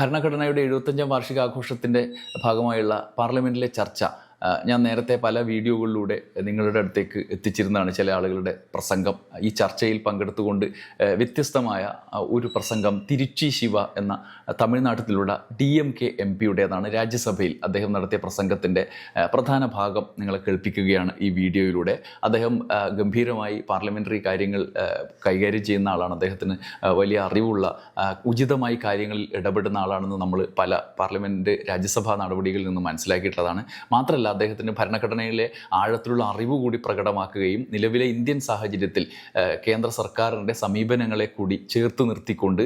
ഭരണഘടനയുടെ എഴുപത്തഞ്ചാം വാർഷികാഘോഷത്തിന്റെ ഭാഗമായുള്ള പാർലമെന്റിലെ ചർച്ച ഞാൻ നേരത്തെ പല വീഡിയോകളിലൂടെ നിങ്ങളുടെ അടുത്തേക്ക് എത്തിച്ചിരുന്നതാണ് ചില ആളുകളുടെ പ്രസംഗം. ഈ ചർച്ചയിൽ പങ്കെടുത്തുകൊണ്ട് വ്യത്യസ്തമായ ഒരു പ്രസംഗം തിരുച്ചി ശിവ എന്ന തമിഴ്നാട്ടിലുള്ള ഡി എം കെ എം പിയുടേതാണ് രാജ്യസഭയിൽ അദ്ദേഹം നടത്തിയ പ്രസംഗത്തിന്റെ പ്രധാന ഭാഗം നിങ്ങളെ കേൾപ്പിക്കുകയാണ് ഈ വീഡിയോയിലൂടെ. അദ്ദേഹം ഗംഭീരമായി പാർലമെന്ററി കാര്യങ്ങൾ കൈകാര്യം ചെയ്യുന്ന ആളാണ്. അദ്ദേഹത്തിന് വലിയ അറിവുള്ള ഉചിതമായി കാര്യങ്ങളിൽ ഇടപെടുന്ന ആളാണെന്ന് നമ്മൾ പല പാർലമെന്റ് രാജ്യസഭാ നടപടികളിൽ നിന്ന് മനസ്സിലാക്കിയിട്ടുള്ളതാണ്. മാത്രമല്ല അദ്ദേഹത്തിന് ഭരണഘടനയിലെ ആഴത്തിലുള്ള അറിവ് കൂടി പ്രകടമാക്കുകയും നിലവിലെ ഇന്ത്യൻ സാഹചര്യത്തിൽ കേന്ദ്ര സർക്കാരിന്റെ സമീപനങ്ങളെ കൂടി ചേർത്ത് നിർത്തിക്കൊണ്ട്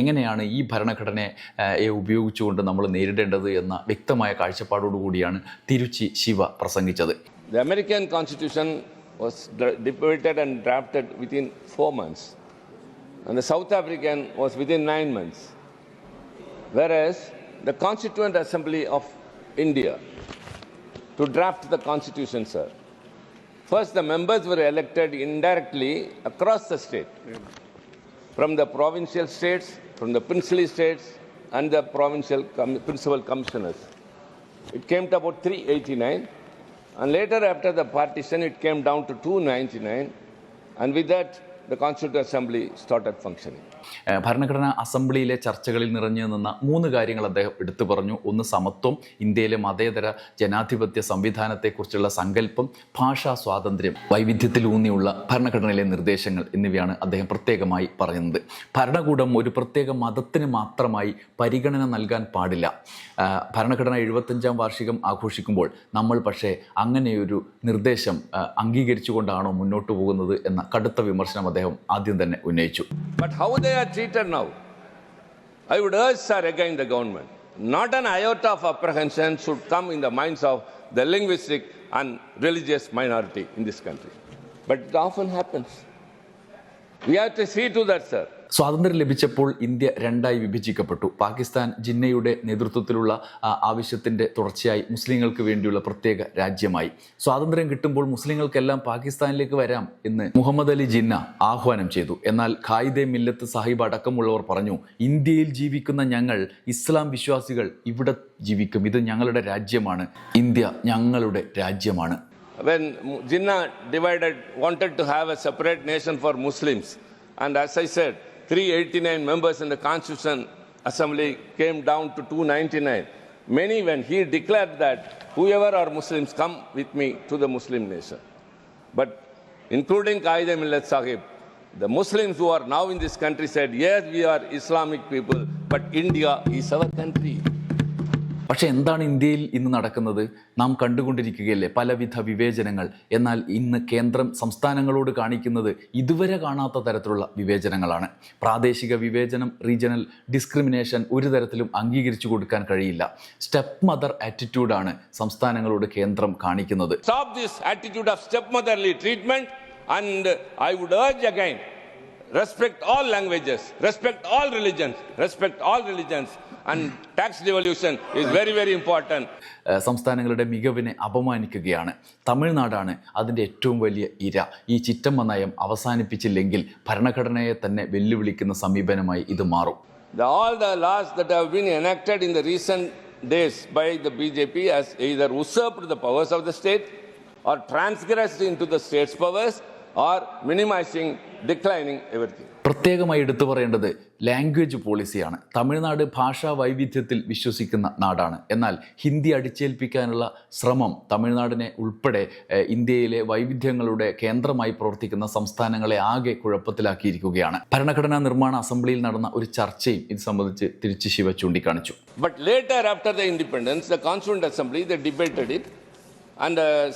എങ്ങനെയാണ് ഈ ഭരണഘടനയെ ഉപയോഗിച്ചുകൊണ്ട് നമ്മൾ നേരിടേണ്ടത് എന്ന വ്യക്തമായ കാഴ്ചപ്പാടോടുകൂടിയാണ് തിരുച്ചി ശിവ പ്രസംഗിച്ചത് The American Constitution was debated and drafted within four months, and the South African was within nine months. Whereas the Constituent Assembly of India, to draft the Constitution, sir, first the members were elected indirectly across the state, from the provincial states, from the princely states, and the provincial com- principal commissioners. It came to about 389, and later after the partition, it came down to 299, and with that, ഭരണഘടനാ അസംബ്ലിയിലെ ചർച്ചകളിൽ നിറഞ്ഞു നിന്ന മൂന്ന് കാര്യങ്ങൾ അദ്ദേഹം എടുത്തു പറഞ്ഞു. ഒന്ന് സമത്വം ഇന്ത്യയിലെ മതേതര ജനാധിപത്യ സംവിധാനത്തെക്കുറിച്ചുള്ള സങ്കല്പം ഭാഷാ സ്വാതന്ത്ര്യം വൈവിധ്യത്തിലൂന്നിയുള്ള ഭരണഘടനയിലെ നിർദ്ദേശങ്ങൾ എന്നിവയാണ് അദ്ദേഹം പ്രത്യേകമായി പറയുന്നത്. ഭരണകൂടം ഒരു പ്രത്യേക മതത്തിന് മാത്രമായി പരിഗണന നൽകാൻ പാടില്ല. ഭരണഘടന എഴുപത്തഞ്ചാം വാർഷികം ആഘോഷിക്കുമ്പോൾ നമ്മൾ പക്ഷേ അങ്ങനെയൊരു നിർദ്ദേശം അംഗീകരിച്ചുകൊണ്ടാണോ മുന്നോട്ട് പോകുന്നത് എന്ന കടുത്ത വിമർശനം അദ്ദേഹം ആദ്യം തന്നെ ഉന്നയിച്ചു But how they are treated now? I would urge, sir, again the government, not an iota of apprehension should come in the minds of the linguistic and religious minority in this country. But it often happens. We have to see to that, sir. സ്വാതന്ത്ര്യം ലഭിച്ചപ്പോൾ India രണ്ടായി വിഭജിക്കപ്പെട്ടു. പാകിസ്ഥാൻ ജിന്നയുടെ നേതൃത്വത്തിലുള്ള ആവശ്യത്തിന്റെ തുടർച്ചയായി മുസ്ലിങ്ങൾക്ക് വേണ്ടിയുള്ള പ്രത്യേക രാജ്യമായി. സ്വാതന്ത്ര്യം കിട്ടുമ്പോൾ മുസ്ലിങ്ങൾക്കെല്ലാം പാകിസ്ഥാനിലേക്ക് വരാം എന്ന് മുഹമ്മദ് അലി ജിന്ന ആഹ്വാനം ചെയ്തു. എന്നാൽ ഖായിദെ മില്ലത്ത് സാഹിബ് അടക്കമുള്ളവർ പറഞ്ഞു ഇന്ത്യയിൽ ജീവിക്കുന്ന ഞങ്ങൾ ഇസ്ലാം വിശ്വാസികൾ ഇവിടെ ജീവിക്കും. ഇത് ഞങ്ങളുടെ രാജ്യമാണ്. ഇന്ത്യ ഞങ്ങളുടെ രാജ്യമാണ്. When Jinnah divided, wanted to have a separate nation for Muslims, and as I said, 389 members in the Constitution Assembly came down to 299. Many, when he declared that whoever are Muslims, come with me to the Muslim nation. But including Qaeda Millat Sahib, the Muslims who are now in this country said, yes, we are Islamic people, but India is our country. പക്ഷെ എന്താണ് ഇന്ത്യയിൽ ഇന്ന് നടക്കുന്നത്? നാം കണ്ടുകൊണ്ടിരിക്കുകയല്ലേ പലവിധ വിവേചനങ്ങൾ. എന്നാൽ ഇന്ന് കേന്ദ്രം സംസ്ഥാനങ്ങളോട് കാണിക്കുന്നത് ഇതുവരെ കാണാത്ത തരത്തിലുള്ള വിവേചനങ്ങളാണ്. പ്രാദേശിക വിവേചനം റീജിയണൽ ഡിസ്ക്രിമിനേഷൻ ഒരു തരത്തിലും അംഗീകരിച്ചു കൊടുക്കാൻ കഴിയില്ല. സ്റ്റെപ്പ് മദർ ആറ്റിറ്റ്യൂഡാണ് സംസ്ഥാനങ്ങളോട് കേന്ദ്രം കാണിക്കുന്നത്. I would urge again respect all languages, respect all religions, respect all religions, and tax devolution is very, very important. സംസ്ഥാനങ്ങളുടെ മികവിനെ അപമാനിക്കുകയാണ് തമിഴ്നാടാണ് അതിന്റെ ഏറ്റവും വലിയ ഇര ഈ ചിറ്റമ്മ നയം അവസാനിപ്പിച്ചില്ലെങ്കിൽ ഭരണഘടനയെ തന്നെ വെല്ലുവിളിക്കുന്ന സമീപനമായി ഇത് മാറും The, all the laws that have been enacted in the recent days by the BJP has either usurped the powers of the state or transgressed into the state's powers or minimizing, declining everything പ്രത്യേകമായി എടുത്തു പറയേണ്ടത് language പോളിസിയാണ് Tamil Nadu ഭാഷാ വൈവിധ്യത്തിൽ വിശ്വസിക്കുന്ന നാടാണ്. എന്നാൽ ഹിന്ദി അടിച്ചേൽപ്പിക്കാനുള്ള ശ്രമം തമിഴ്നാടിനെ ഉൾപ്പെടെ ഇന്ത്യയിലെ വൈവിധ്യങ്ങളുടെ കേന്ദ്രമായി പ്രവർത്തിക്കുന്ന സംസ്ഥാനങ്ങളെ ആകെ കുഴപ്പത്തിലാക്കിയിരിക്കുകയാണ്. ഭരണഘടനാ നിർമ്മാണ അസംബ്ലിയിൽ നടന്ന ഒരു ചർച്ചയും ഇത് സംബന്ധിച്ച് തിരിച്ച് ശിവ ചൂണ്ടിക്കാണിച്ചു.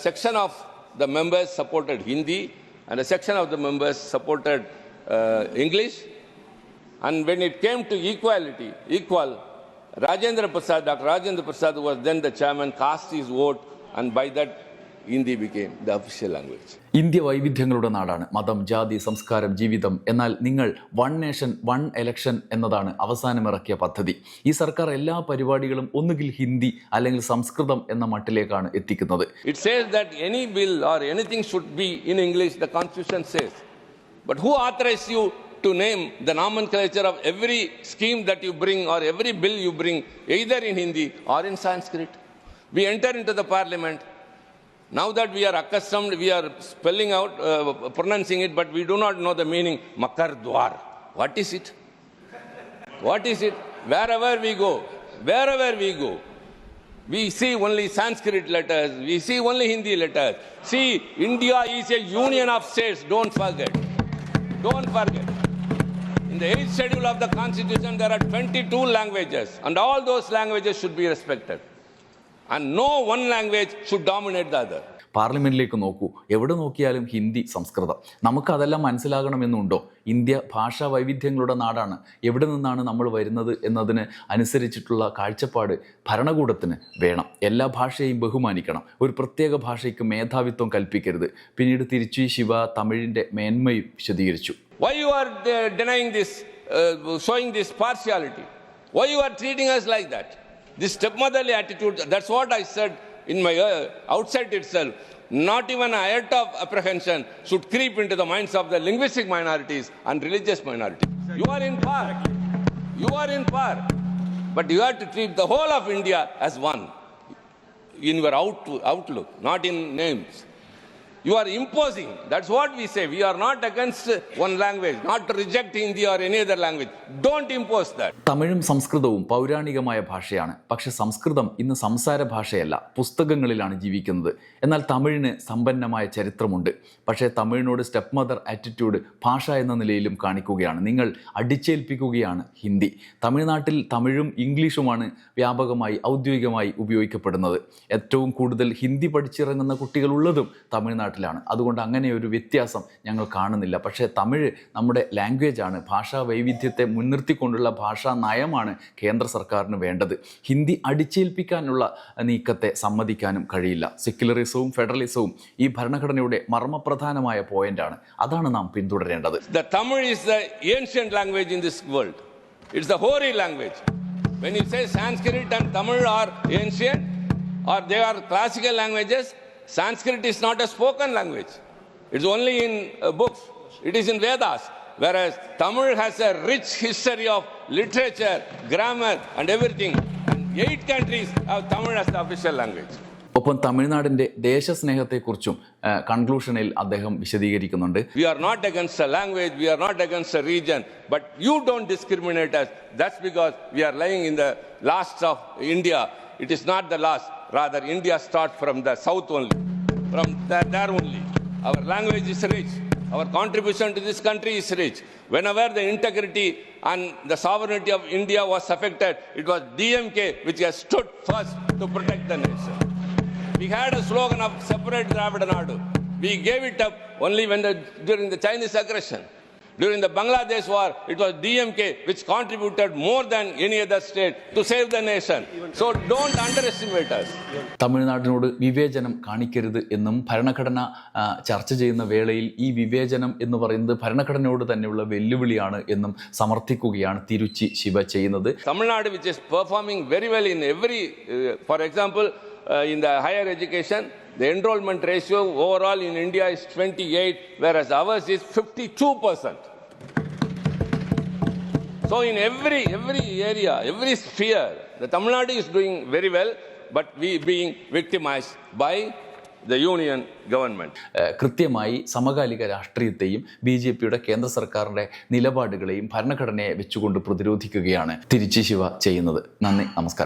Section of the members supported Hindi, and a section of the members supported uh, English. And when it came to equality, equal, Rajendra Prasad, Dr. Rajendra Prasad, was then the chairman, cast his vote, and by that, Hindi became the official language. India വൈവിധ്യങ്ങളുടെ നാടാണ് മതം ജാതി സംസ്കാരം ജീവിതം എന്നാൽ നിങ്ങൾ one nation one election എന്നതാണ് അവസാനം ഇറക്കിയ പദ്ധതി ഈ സർക്കാർ എല്ലാ പരിപാടികളും ഒന്നുകിൽ ഹിന്ദി അല്ലെങ്കിൽ സംസ്കൃതം എന്ന മട്ടിലേക്കാണ് എത്തിക്കുന്നത് It says that any bill or anything should be in English, the Constitution says. But who authorized you to name the nomenclature of every scheme that you bring or every bill you bring, either in Hindi or in Sanskrit. We enter into the parliament. Now that we are accustomed, we are spelling out, uh, pronouncing it, but we do not know the meaning. Makar Dwar. What is it? What is it? Wherever we go, wherever we go, we see only Sanskrit letters, we see only Hindi letters. See, India is a union of states, don't forget. Don't forget. In the eighth schedule of the constitution, there are 22 languages, and all those languages should be respected. And no one language should dominate the other പാർലമെന്റിലേക്ക് നോക്കൂ. എവിടെ നോക്കിയാലും ഹിന്ദി സംസ്കൃതം. നമുക്ക് അതെല്ലാം മനസ്സിലാകണമെന്നുണ്ടോ? India ഭാഷാ വൈവിധ്യങ്ങളുടെ നാടാണ്. എവിടെ നിന്നാണ് നമ്മൾ വരുന്നത് എന്നതിന് അനുസരിച്ചിട്ടുള്ള കാഴ്ചപ്പാട് ഭരണകൂടത്തിന് വേണം. എല്ലാ ഭാഷയെയും ബഹുമാനിക്കണം. ഒരു പ്രത്യേക ഭാഷയ്ക്ക് മേധാവിത്വം കൽപ്പിക്കരുത്. പിന്നീട് തിരിച്ചു ശിവ തമിഴിന്റെ മേന്മയും വിശദീകരിച്ചു. Showing this partiality? Why you are treating us like that? This stepmotherly attitude, that's what I said in my uh, outset itself. Not even a iota of apprehension should creep into the minds of the linguistic minorities and religious minorities. You are in power. You are in power. But you have to treat the whole of India as one in your out, outlook, not in names. You are imposing. That's what we say. We are not against one language, not reject Hindi or any other language. Don't impose that. തമിഴും സംസ്കൃതവും പൗരാണികമായ ഭാഷയാണ് പക്ഷെ സംസ്കൃതം ഇന്ന് സംസാര ഭാഷയല്ല പുസ്തകങ്ങളിലാണ് ജീവിക്കുന്നത് എന്നാൽ തമിഴിന് സമ്പന്നമായ ചരിത്രമുണ്ട് പക്ഷേ തമിഴിനോട് സ്റ്റെപ്പ് മദർ ആറ്റിറ്റ്യൂഡ് ഭാഷ എന്ന നിലയിലും കാണിക്കുകയാണ് നിങ്ങൾ അടിച്ചേൽപ്പിക്കുകയാണ് ഹിന്ദി തമിഴ്നാട്ടിൽ തമിഴും ഇംഗ്ലീഷുമാണ് വ്യാപകമായി ഔദ്യോഗികമായി ഉപയോഗിക്കപ്പെടുന്നത് ഏറ്റവും കൂടുതൽ ഹിന്ദി പഠിച്ചിറങ്ങുന്ന കുട്ടികൾ ഉള്ളതും തമിഴ്നാട്ടിലാണ്. അതുകൊണ്ട് അങ്ങനെ ഒരു വ്യത്യാസം ഞങ്ങൾ കാണുന്നില്ല. പക്ഷേ തമിഴ് നമ്മുടെ ലാംഗ്വേജാണ് ഭാഷാ വൈവിധ്യത്തെ മുൻനിർത്തിക്കൊണ്ടുള്ള ഭാഷാ നയമാണ് കേന്ദ്ര സർക്കാരിന് വേണ്ടത്. ഹിന്ദി അടിച്ചേൽപ്പിക്കാനുള്ള നീക്കത്തെ സമ്മതിക്കാനും കഴിയില്ല. സെക്യുലറിസവും ഫെഡറലിസവും ഈ ഭരണഘടനയുടെ മർമ്മപ്രധാനമായ പോയിന്റാണ് അതാണ് നാം പിന്തുടരേണ്ടത്. Tamil is the language in this world it's the language When you say Sanskrit and Tamil are ancient or they are classical languages, Sanskrit is not a spoken language. It's only in uh, books. It is in Vedas. Whereas Tamil has a rich history of literature, grammar, and everything. And eight countries have Tamil as the official language. ഒപ്പം തമിഴ്നാടിന്റെ ദേശസ്നേഹത്തെക്കുറിച്ചും കൺക്ലൂഷനിൽ അദ്ദേഹം വിശദീകരിക്കുന്നുണ്ട് We are not against a language, we are not against a region, but you don't discriminate us. That's because we are lying in the last of India. It is not the last. Rather, India starts from the south only, from there, only. Our language is rich. Our contribution to this country is rich. Whenever the integrity and the sovereignty of India was affected, it was DMK which has stood first to protect the nation. We had a slogan of separate Dravida Nadu. We gave it up only when the, during the Chinese aggression. During the Bangladesh war, it was DMK which contributed more than any other state to save the nation. So don't underestimate us. തമിഴ്നാടിനോട് വിവേചനം കാണിക്കരുത് എന്നും ഭരണഘടന ചർച്ച ചെയ്യുന്ന വേളയിൽ ഈ വിവേചനം എന്ന് പറയുന്നത് ഭരണഘടനയോട് തന്നെയുള്ള വെല്ലുവിളിയാണ് എന്നും സമർത്ഥിക്കുകയാണ് തിരുച്ചി ശിവ ചെയ്യുന്നത് Tamil Nadu, which is performing very well in every, uh, for example, uh, in the enrollment ratio overall in India is 28, whereas ours is 52 percent. So in every every area, every sphere, the Tamil Nadu is doing very well, but we being victimized by the union government. കൃത്യമായി സമകാലിക രാഷ്ട്രീയത്തെയും B J പിയുടെ കേന്ദ്ര സർക്കാരിന്റെ നിലപാടുകളെയും ഭരണഘടനയെ വെച്ചുകൊണ്ട് പ്രതിരോധിക്കുകയാണ് തിരുച്ചി ശിവ ചെയ്യുന്നത് നന്ദി നമസ്കാരം